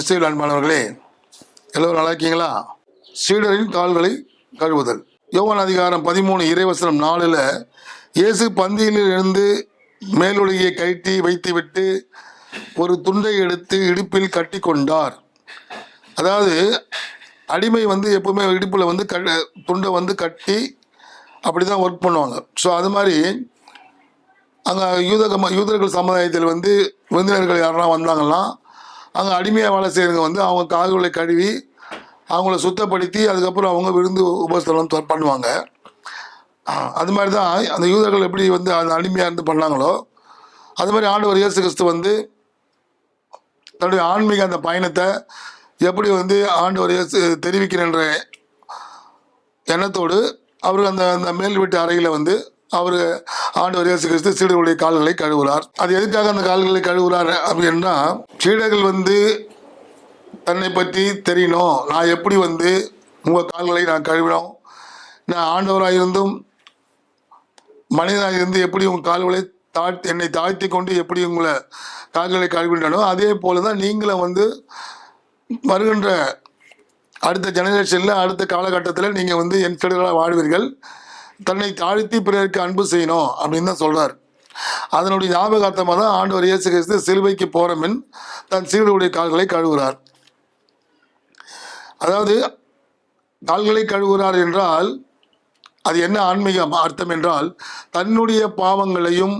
கிறிஸ்தவ அன்பானவர்களே எல்லோரும் நல்லா இருக்கீங்களா? சீடரின் கால்களை கழுவுதல். யோவான் அதிகாரம் பதிமூணு இறைவசனம் நாலில் இயேசு பந்தியில் இருந்து மேலுடையை கழட்டி வைத்துவிட்டு ஒரு துண்டை எடுத்து இடுப்பில் கட்டி கொண்டார் அதாவது அடிமை வந்து எப்பவுமே இடுப்பில் வந்து க துண்டை வந்து கட்டி அப்படி தான் ஒர்க் பண்ணுவாங்க. ஸோ அது மாதிரி அங்கே யூத யூதர்கள் சமுதாயத்தில் வந்து விருந்தினர்கள் யாரெல்லாம் வந்தாங்கன்னா அங்கே அடிமையாக வேலை செய்கிறவங்க வந்து அவங்க கால்களை கழுவி அவங்கள சுத்தப்படுத்தி அதுக்கப்புறம் அவங்க விருந்து உபஸ்தலம் பண்ணுவாங்க. அது மாதிரி தான் அந்த யூதர்கள் எப்படி வந்து அந்த அடிமையாக இருந்து பண்ணாங்களோ அது மாதிரி ஆண்டவர் இயேசு கிறிஸ்து வந்து தன்னுடைய ஆன்மீக அந்த பயணத்தை எப்படி வந்து ஆண்டவர் இயேசு தெரிவிக்கிறேன்ற எண்ணத்தோடு அவர் அந்த அந்த மேல் வீட்டு அறையில் வந்து அவர் ஆண்டவர் இயேசு கிறிஸ்து சீடர்களுடைய கால்களை கழுவுறார். அது எதுக்காக அந்த கால்களை கழுவுறார் அப்படின்னா சீடர்கள் வந்து தன்னை பற்றி தெரியணும். நான் எப்படி வந்து உங்கள் கால்களை நான் கழுவினோம்? நான் ஆண்டவராக இருந்தும் மனிதனாக இருந்து எப்படி உங்கள் கால்களை தாழ்த்தி என்னை தாழ்த்தி கொண்டு எப்படி உங்களை கால்களை கழுவினோ அதே போல தான் நீங்களும் வந்து வருகின்ற அடுத்த ஜெனரேஷனில் அடுத்த காலகட்டத்தில் நீங்கள் வந்து என் சீடர்களாக வாழ்வீர்கள். தன்னை தாழ்த்தி பிறருக்கு அன்பு செய்யணும் அப்படின்னு தான் சொல்கிறார் அதனுடைய ஞாபகார்த்தமாக தான் ஆண்டவர் இயேசு கிறிஸ்து சிலுவைக்கு போகிற மின் தன் சீடருடைய கால்களை கழுவுகிறார் அதாவது கால்களை கழுவுகிறார் என்றால் அது என்ன ஆன்மீக அர்த்தம் என்றால் தன்னுடைய பாவங்களையும்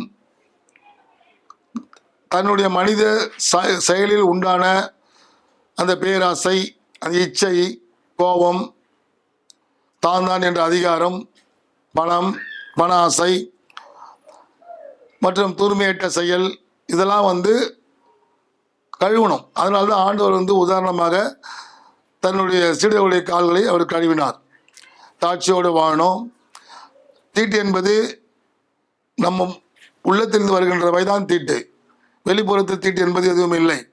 தன்னுடைய மனித ச- செயலில் உண்டான அந்த பேராசை அந்த இச்சை கோபம் தான் தான் என்ற அதிகாரம் பணம் பண ஆசை மற்றும் தூய்மையற்ற செயல் இதெல்லாம் வந்து கழுவணும். அதனால தான் ஆண்டவர் வந்து உதாரணமாக தன்னுடைய சீடர்களுடைய கால்களை அவர் கழுவினார். தாட்சியோடு வாழணும். தீட்டு என்பது நம்ம உள்ளத்திலிருந்து வருகின்ற தான் தீட்டு. வெளிப்புறத்து தீட்டு என்பது எதுவும் இல்லை.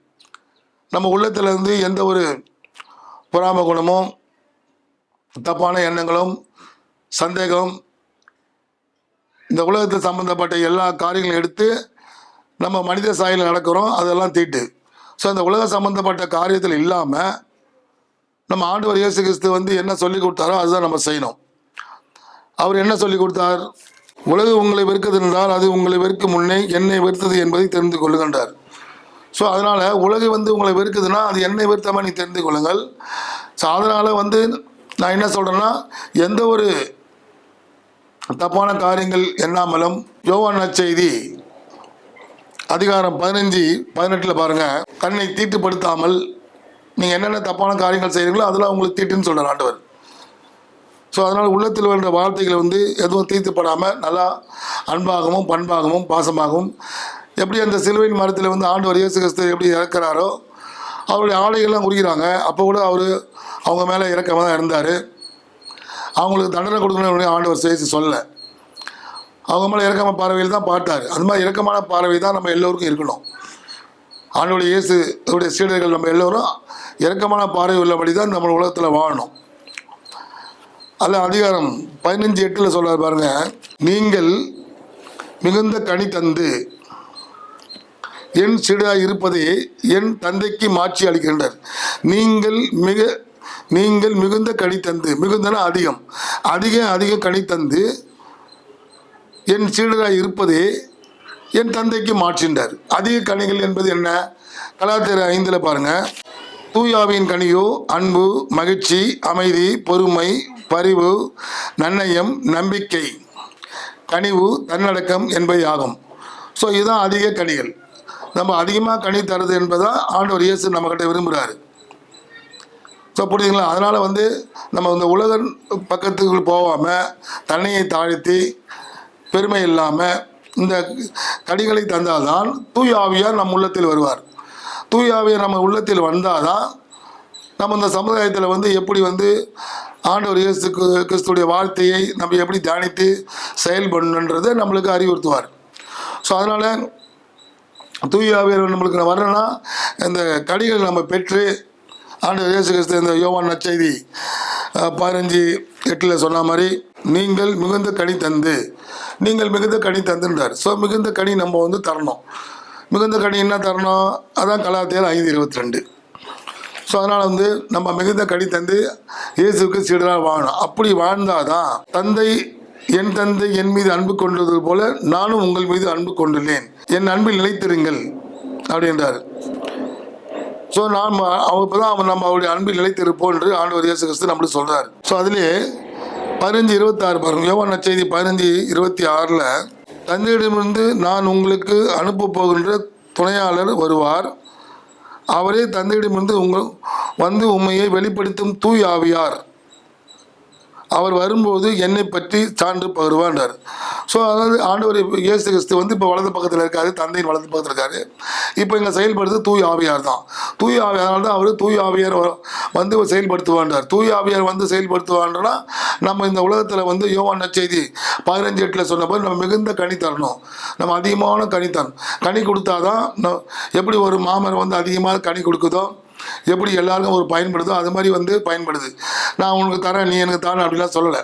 நம்ம உள்ளத்திலிருந்து எந்த ஒரு பொறாம குணமும் தப்பான எண்ணங்களும் சந்தேகம் இந்த உலகத்தில் சம்பந்தப்பட்ட எல்லா காரியங்களும் எடுத்து நம்ம மனித சாயலில் நடக்கிறோம் அதெல்லாம் தீட்டு. ஸோ அந்த உலக சம்பந்தப்பட்ட காரியத்தில் இல்லாமல் நம்ம ஆண்டவர் இயேசு கிறிஸ்து வந்து என்ன சொல்லி கொடுத்தாரோ அதுதான் நம்ம செய்யணும். அவர் என்ன சொல்லி கொடுத்தார்? உலகு உங்களை வெறுக்கிறது என்றால் அது உங்களை வெறுக்கும் முன்னே என்னை வெறுத்தது என்பதை தெரிந்து கொள்ளுகின்றார். ஸோ அதனால் உலகு வந்து உங்களை வெறுக்குதுன்னா அது என்னை வெறுத்தமாக நீ தெரிந்து கொள்ளுங்கள். ஸோ அதனால் வந்து நான் என்ன சொல்கிறேன்னா எந்த ஒரு தப்பான காரியங்கள் எண்ணாமலும் யோவான நற்செய்தி அதிகாரம் பதினஞ்சு பதினெட்டில் பாருங்கள் தன்னை தீட்டுப்படுத்தாமல் நீங்கள் என்னென்ன தப்பான காரியங்கள் செய்கிறீங்களோ அதெல்லாம் உங்களுக்கு தீட்டுன்னு சொல்கிறார் ஆண்டவர். ஸோ அதனால் உள்ளத்தில் வருகிற வார்த்தைகளை வந்து எதுவும் தீர்த்துப்படாமல் நல்லா அன்பாகவும் பண்பாகவும் பாசமாகவும் எப்படி அந்த சிலுவையின் மரத்தில் வந்து ஆண்டவர் இயேசு கிறிஸ்து எப்படி இறக்குறாரோ அவருடைய ஆடைகள்லாம் உரிக்கிறாங்க அப்போ கூட அவர் அவங்க மேலே இறக்கமாக தான் இருந்தார். அவங்களுக்கு தண்டனை கொடுக்கணும்னு ஆண்டவர் செய்தி சொல்லலை. அவங்க மேலே இறக்கமான பார்வையில் தான் பார்த்தார். அது மாதிரி இறக்கமான பார்வை தான் நம்ம எல்லோருக்கும் இருக்கணும். ஆண்டோடைய இயேசு அவருடைய சீடர்கள் நம்ம எல்லோரும் இறக்கமான பார்வை உள்ளபடி தான் நம்ம உலகத்தில் வாழணும். அதில் அதிகாரம் பதினஞ்சு எட்டில் சொல்கிறார் பாருங்க நீங்கள் மிகுந்த கனி தந்து என் சீடாக இருப்பதை என் தந்தைக்கு மாற்றி அளிக்கின்றார் நீங்கள் மிக நீங்கள் மிகுந்த கனி தந்து மிகுந்தன அதிகம். அதிக அதிக கனி தந்து என் சீடராக இருப்பதே என் தந்தைக்கு மாற்றின்றார். அதிக கனிகள் என்பது என்ன? கலாச்சார ஐந்தில் பாருங்கள் தூயாவின் கனியோ அன்பு மகிழ்ச்சி அமைதி பொறுமை பரிவு நன்னயம் நம்பிக்கை. கனிவு தன்னடக்கம் என்பவை ஆகும். ஸோ இதுதான் அதிக கனிகள். நம்ம அதிகமாக கனி தருது என்பதான் ஆண்டவர் இயேசு நம்மக்கிட்ட விரும்புகிறாரு ஸோ புரியுதுங்களா? அதனால் வந்து நம்ம இந்த உலக பக்கத்துக்கு போகாமல் தன்னையை தாழ்த்தி பெருமை இல்லாமல் இந்த கடிகளை தந்தால்தான் தூய ஆவியார் நம் உள்ளத்தில் வருவார். தூயாவியார் நம்ம உள்ளத்தில் வந்தால் தான் நம்ம இந்த சமுதாயத்தில் வந்து எப்படி வந்து ஆண்டவர் இயேசு கிறிஸ்துடைய வார்த்தையை நம்ம எப்படி தியானித்து செயல்படணுன்றதை நம்மளுக்கு அறிவுறுத்துவார். ஸோ அதனால் தூய ஆவியார் நம்மளுக்கு வரணும்னா இந்த கடிகள் நம்ம பெற்று ஆண்டு இயேசு கிறிஸ்து இந்த யோவான் நச்செய்தி பதினஞ்சு எட்டில் சொன்ன மாதிரி நீங்கள் மிகுந்த கனி தந்து நீங்கள் மிகுந்த கனி தந்துன்றார். ஸோ மிகுந்த கனி நம்ம வந்து தரணும். மிகுந்த கனி என்ன தரணும்? அதான் கலாத்தியார் ஐந்து இருபத்தி ரெண்டு ஸோ அதனால் வந்து நம்ம மிகுந்த கனி தந்து இயேசுக்கு சீடராக வாழணும். அப்படி வாழ்ந்தாதான் தந்தை என் தந்தை என் மீது அன்பு கொண்டது போல நானும் உங்கள் மீது அன்பு கொண்டுள்ளேன். என் அன்பில் நிலைத்திருங்கள் அப்படின்றார். ஸோ நாம் அவ தான் அவன் நம்ம அவருடைய அன்பில் நிலைத்திருப்போம் என்று ஆண்டவர் இயேசு கிறிஸ்து நம்மளுக்கு சொல்கிறார் ஸோ அதிலே பதினஞ்சு இருபத்தாறு பாருங்க. யோவான் செய்தி பதினஞ்சு இருபத்தி ஆறில் தந்தையிடமிருந்து நான் உங்களுக்கு அனுப்ப போகின்ற துணையாளர் வருவார். அவரே தந்தையிடமிருந்து உங்கள் வந்து உண்மையை வெளிப்படுத்தும் தூய் ஆவியார். அவர் வரும்போது என்னை பற்றி சான்று பகிர்வான்றார். ஸோ அதாவது ஆண்டவர் இயேசு கிறிஸ்து வந்து இப்போ வலது பக்கத்தில் இருக்காரு தந்தையின் வலது பக்கத்தில் இருக்காரு. இப்போ இங்கே செயல்படுறது தூய் ஆவியார் தான். தூய் ஆவியார் தான் அவர் தூய் ஆவியார் வந்து செயல்படுத்துவான்றார். தூய் ஆவியார் வந்து செயல்படுத்துவான்றனா நம்ம இந்த உலகத்தில் வந்து யோவான் செய்தி பதினஞ்சு எட்டில் சொன்னபோது நம்ம மிகுந்த கனி தரணும். நம்ம அதிகமான கனி தரணும். கனி கொடுத்தாதான் எப்படி ஒரு மாமரம் வந்து அதிகமாக கனி கொடுக்குதோ எப்படி எல்லாருக்கும் ஒரு பயன்படுதோ அது மாதிரி வந்து பயன்படுது. நான் உனக்கு தரேன் நீ எனக்கு தரேன் அப்படிலாம் சொல்லலை.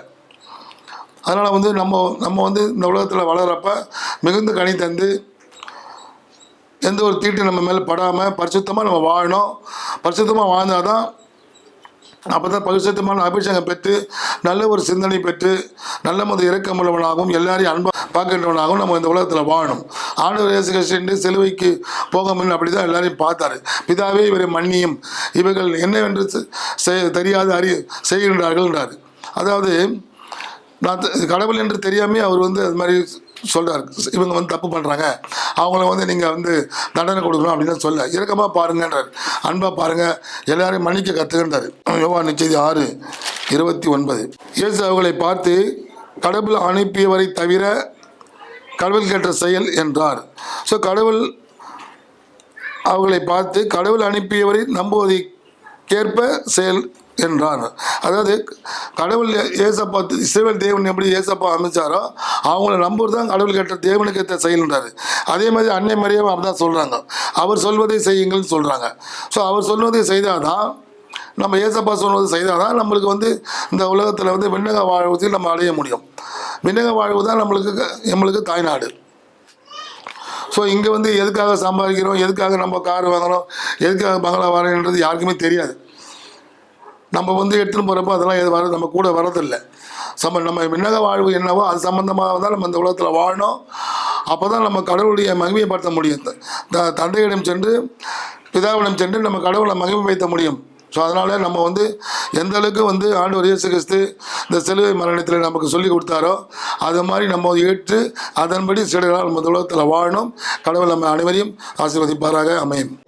அதனால் வந்து நம்ம நம்ம வந்து இந்த உலகத்தில் வளர்கிறப்ப மிகுந்த கனி தந்து எந்த ஒரு தீட்டு நம்ம மேலே படாமல் பரிசுத்தமாக நம்ம வாழணும். பரிசுத்தமாக வாழ்ந்தால் தான் அப்போ தான் பரிசுத்தமான அபிஷேகம் பெற்று நல்ல ஒரு சிந்தனை பெற்று நல்ல முத இறக்கமுள்ளவனாகவும் எல்லாரையும் அன்பாக பார்க்கின்றவனாகவும் நம்ம இந்த உலகத்தில் வாழணும். ஆண்டவர் இயேசு கிருஷ்ணன் சிலுவைக்கு போக முடியும் அப்படி தான் எல்லாரையும் பார்த்தாரு. பிதாவே இவரை மன்னியும். இவர்கள் என்னவென்று செ- செ- தெரியாது அறி செய்கின்றார்கள்ன்றார் அதாவது நான் கடவுள் என்று தெரியாமே அவர் வந்து அது மாதிரி சொல்கிறார் இவங்க வந்து தப்பு பண்ணுறாங்க அவங்கள வந்து நீங்கள் வந்து தண்டனை கொடுக்கணும் அப்படின்னு சொல்ல. இறக்கமாக பாருங்கன்றார். அன்பாக பாருங்கள் எல்லாரையும் மன்னிக்க கற்றுக்கின்றார் யோகா நிச்சயதி ஆறு இருபத்தி ஒன்பது. இயேசு அவர்களை பார்த்து கடவுள் அனுப்பியவரை தவிர கடவுள் கேட்ட செயல் என்றார். ஸோ கடவுள் அவர்களை பார்த்து கடவுள் அனுப்பியவரை நம்புவதைக்கேற்ப செயல் என்றார். அதாவது கடவுள் ஏசப்பா இஸ்ரேல் தேவன் எப்படி ஏசப்பா அமைச்சாரோ அவங்கள நம்புறது தான் கடவுள் கேட்ட தேவனுக்கு ஏற்ற செயல்ன்றார் அதே மாதிரி அன்னை மரியாதை அப்படி தான் சொல்கிறாங்க அவர் சொல்வதை செய்யுங்கள்னு சொல்கிறாங்க ஸோ அவர் சொல்வதை செய்தால் தான் நம்ம ஏசப்பா சொன்னது செய்தால் தான் நம்மளுக்கு வந்து இந்த உலகத்தில் வந்து விண்ணக வாழ்வதில் நம்ம அடைய முடியும். விண்ணக வாழ்வு தான் நம்மளுக்கு நம்மளுக்கு தாய்நாடு. ஸோ இங்கே வந்து எதுக்காக சம்பாதிக்கிறோம்? எதுக்காக நம்ம கார் வாங்குகிறோம் எதுக்காக பங்களா வாங்குறோன்றது யாருக்குமே தெரியாது. நம்ம வந்து எடுத்துன்னு போகிறப்ப அதெல்லாம் எது வர நம்ம கூட வரதில்லை சம நம்ம விண்ணக வாழ்வு என்னவோ அது சம்மந்தமாக தான் நம்ம இந்த உலகத்தில் வாழணும். அப்போ தான் நம்ம கடவுளுடைய மகிமைப்படுத்த முடியும். த- த- தந்தையிடம் சென்று பிதாவிடம் சென்று நம்ம கடவுளை மகிமைப்படுத்த முடியும். ஸோ அதனால் நம்ம வந்து எந்த அளவுக்கு வந்து ஆண்டவர் இயேசு கிறிஸ்து இந்த சிலுவை மரணத்தில் நமக்கு சொல்லி கொடுத்தாரோ அது மாதிரி நம்ம ஏற்று அதன்படி சிலர்களால் நம்ம இந்த உலகத்தில் வாழணும். கடவுள் நம்ம அனைவரையும் ஆசீர்வதிப்பாராக. அமையும்